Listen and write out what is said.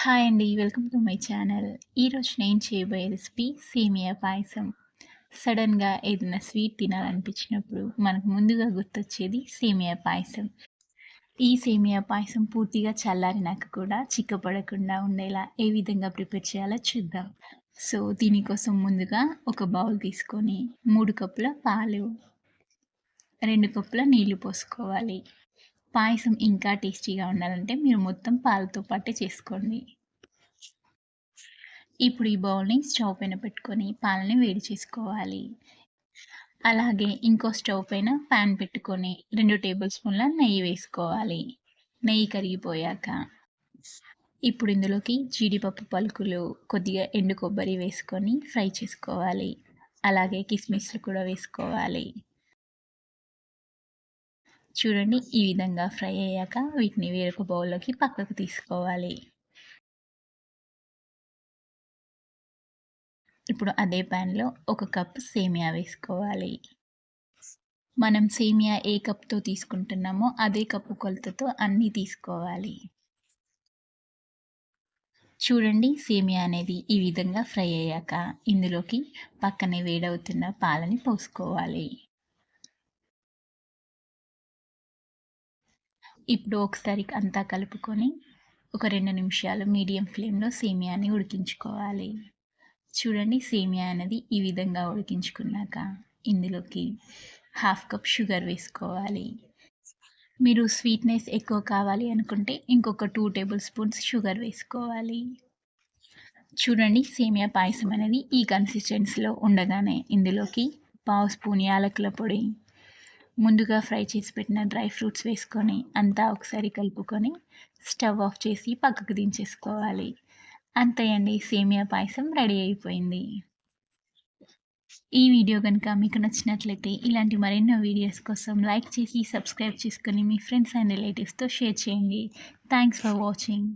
Hi అండి welcome to my channel ఈరోజు నేను చేయబోయే రెసిపీ సేమియా పాయసం. సడన్గా ఏదైనా స్వీట్ తినాలనిపించినప్పుడు మనకు ముందుగా గుర్తొచ్చేది సేమియా పాయసం. ఈ సేమియా పాయసం పూర్తిగా చల్లారినాక కూడా చిక్కపడకుండా ఉండేలా ఏ విధంగా ప్రిపేర్ చేయాలో చూద్దాం. సో దీనికోసం ముందుగా ఒక బౌల్ తీసుకొని మూడు కప్పుల పాలు రెండు కప్పుల నీళ్ళు పోసుకోవాలి. పాయసం ఇంకా టేస్టీగా ఉండాలంటే మీరు మొత్తం పాలతో పాటే చేసుకోండి. ఇప్పుడు ఈ బౌల్ని స్టవ్ పైన పెట్టుకొని పాలని వేడి చేసుకోవాలి. అలాగే ఇంకో స్టవ్ పైన ప్యాన్ పెట్టుకొని రెండు టేబుల్ స్పూన్ల నెయ్యి వేసుకోవాలి. నెయ్యి కరిగిపోయాక ఇప్పుడు ఇందులోకి జీడిపప్పు పలుకులు కొద్దిగా ఎండు కొబ్బరి వేసుకొని ఫ్రై చేసుకోవాలి. అలాగే కిస్మిస్లు కూడా వేసుకోవాలి. చూడండి ఈ విధంగా ఫ్రై అయ్యాక వీటిని వేరొక బౌల్లోకి పక్కకు తీసుకోవాలి. ఇప్పుడు అదే ప్యాన్లో ఒక కప్ సేమియా వేసుకోవాలి. మనం సేమియా ఏ కప్తో తీసుకుంటున్నామో అదే కప్పు కొలతతో అన్నీ తీసుకోవాలి. చూడండి సేమియా అనేది ఈ విధంగా ఫ్రై అయ్యాక ఇందులోకి పక్కనే వేడవుతున్న పాలని పోసుకోవాలి. ఇప్పుడు ఒకసారి అంతా కలుపుకొని ఒక రెండు నిమిషాలు మీడియం ఫ్లేమ్లో సేమియాని ఉడికించుకోవాలి. చూడండి సేమియా అనేది ఈ విధంగా ఉడికించుకున్నాక ఇందులోకి హాఫ్ కప్ షుగర్ వేసుకోవాలి. మీరు స్వీట్నెస్ ఎక్కువ కావాలి అనుకుంటే ఇంకొక టూ టేబుల్ స్పూన్స్ షుగర్ వేసుకోవాలి. చూడండి సేమియా పాయసం అనేది ఈ కన్సిస్టెన్సీలో ఉండగానే ఇందులోకి పావు స్పూన్ యాలకుల పొడి ముందుగా ఫ్రై చేసి పెట్టిన డ్రై ఫ్రూట్స్ వేసుకొని అంతా ఒకసారి కలుపుకొని స్టవ్ ఆఫ్ చేసి పక్కకు దించేసుకోవాలి. అంతే అండి సేమియా పాయసం రెడీ అయిపోయింది. ఈ వీడియో కనుక మీకు నచ్చినట్లయితే ఇలాంటి మరెన్నో వీడియోస్ కోసం లైక్ చేసి సబ్స్క్రైబ్ చేసుకొని మీ ఫ్రెండ్స్ అండ్ రిలేటివ్స్తో షేర్ చేయండి. Thanks for watching.